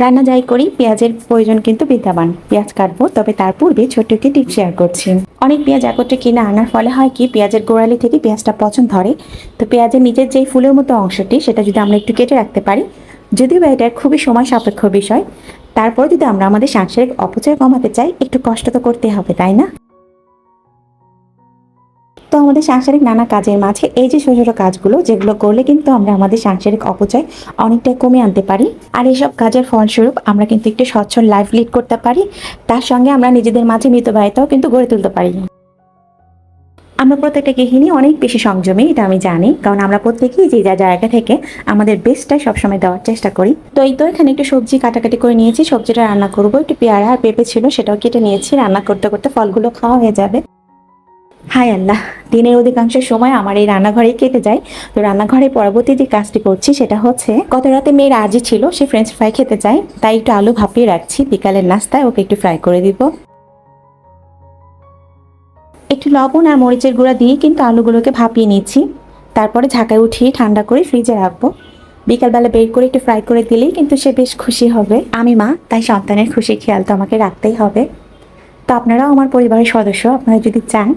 রান্না যাই করি, পেঁয়াজের প্রয়োজন কিন্তু বিদ্যমান। পেঁয়াজ কাটবো, তবে তার পূর্বে ছোট্ট একটি টিপ শেয়ার করছি। অনেক পেঁয়াজ একত্রে কিনে আনার ফলে হয় কি, পেঁয়াজের গোড়ালি থেকে পেঁয়াজটা পচন ধরে। তো পেঁয়াজের নিজের যেই ফুলের মতো অংশটি, সেটা যদি আমরা একটু কেটে রাখতে পারি, যদিও বা এটা খুবই সময় সাপেক্ষ বিষয়, তারপর যদি আমরা আমাদের সাংসারিক অপচয় কমাতে চাই, একটু কষ্ট তো করতে হবে, তাই না? তো আমাদের সাংসারিক নানা কাজের মাঝে এই যে ছোট ছোট কাজগুলো, যেগুলো করলে কিন্তু আমরা আমাদের সাংসারিক অপচয় অনেকটা কমে আনতে পারি। আর এইসব কাজের ফলস্বরূপ আমরা কিন্তু একটু স্বচ্ছল লাইফ লিড করতে পারি। তার সঙ্গে আমরা নিজেদের মাঝে মিতবায়িতাও কিন্তু গড়ে তুলতে পারি। আমরা প্রত্যেকটা গৃহিণী অনেক বেশি সংযমী, এটা আমি জানি। কারণ আমরা প্রত্যেকেই যে যা জায়গা থেকে আমাদের বেস্টটাই সবসময় দেওয়ার চেষ্টা করি। তো এই তো এখানে একটু সবজি কাটাকাটি করে নিয়েছি। সবজিটা রান্না করব। একটু পেয়ারা আর পেঁপে ছিল, সেটাও কেটে নিয়েছি। রান্না করতে করতে ফলগুলো খাওয়া হয়ে যাবে। হাই আল্লাহ, দিনের অধিকাংশ সময় আমার এই রান্নাঘরেই কেটে যায়। তো রান্নাঘরে পরবর্তী যে কাজটি করছি সেটা হচ্ছে, গত রাতে মেয়ের আজই ছিল, সে ফ্রেঞ্চ ফ্রাই খেতে চায়। তাই একটু আলু ভাপিয়ে রাখছি, বিকালের নাস্তায় ওকে একটু ফ্রাই করে দিব। একটু লবণ আর মরিচের গুঁড়া দিয়ে কিন্তু আলুগুলোকে ভাপিয়ে নিচ্ছি। তারপরে ঝাঁকায় উঠিয়ে ঠান্ডা করে ফ্রিজে রাখব। বিকালবেলা বের করে একটু ফ্রাই করে দিলেই কিন্তু সে বেশ খুশি হবে। আমি মা, তাই সন্তানের খুশি খেয়াল তো আমাকে রাখতেই হবে। তো আপনারাও আমার পরিবারের সদস্য, আপনারা যদি চান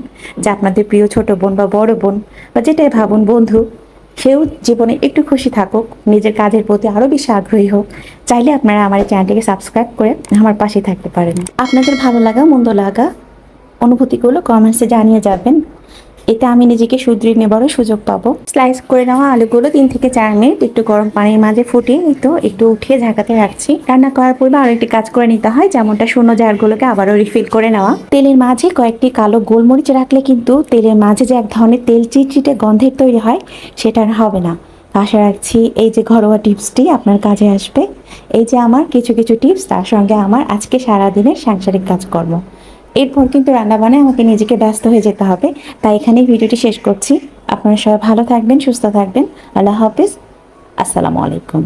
যে আপনাদের প্রিয় ছোট বোন বা বড় বোন বা যেটাই ভাবুন বন্ধু, সেও জীবনে একটু খুশি থাকুক, নিজের কাজের প্রতি আরও বেশি আগ্রহী হোক, চাইলে আপনারা আমার চ্যানেলটিকে সাবস্ক্রাইব করে আমার পাশে থাকতে পারেন। আপনাদের ভালো লাগা, মন্দ লাগা, অনুভূতিগুলো কমেন্টসে জানিয়ে যাবেন। এতে আমি নিজেকে শুধরিয়ে নেবারও সুযোগ পাবো। স্লাইস করে নেওয়া আলুগুলো তিন থেকে চার মিনিট একটু গরম পানির মাঝে ফুটিয়ে তো একটু উঠিয়ে ঝাঁকাতে রাখছি। রান্না করার পূর্বে আরও একটি কাজ করে নিতে হয়, যেমনটা শূন্য জারগুলোকে আবারও রিফিল করে নেওয়া। তেলের মাঝে কয়েকটি কালো গোলমরিচ রাখলে কিন্তু তেলের মাঝে যে এক ধরনের তেল চিটচিটে গন্ধের তৈরি হয়, সেটা আর হবে না। আশা রাখছি এই যে ঘরোয়া টিপসটি আপনার কাজে আসবে। এই যে আমার কিছু কিছু টিপস, তার সঙ্গে আমার আজকে সারাদিনের সাংসারিক কাজকর্ম। এরপর কিন্তু রান্নাবান্নায় আমাকে নিজেকে ব্যস্ত হয়ে যেতে হবে। তাই এখানেই ভিডিওটি শেষ করছি। আপনারা সবাই ভালো থাকবেন, সুস্থ থাকবেন। আল্লাহ হাফিজ। আসসালামু আলাইকুম।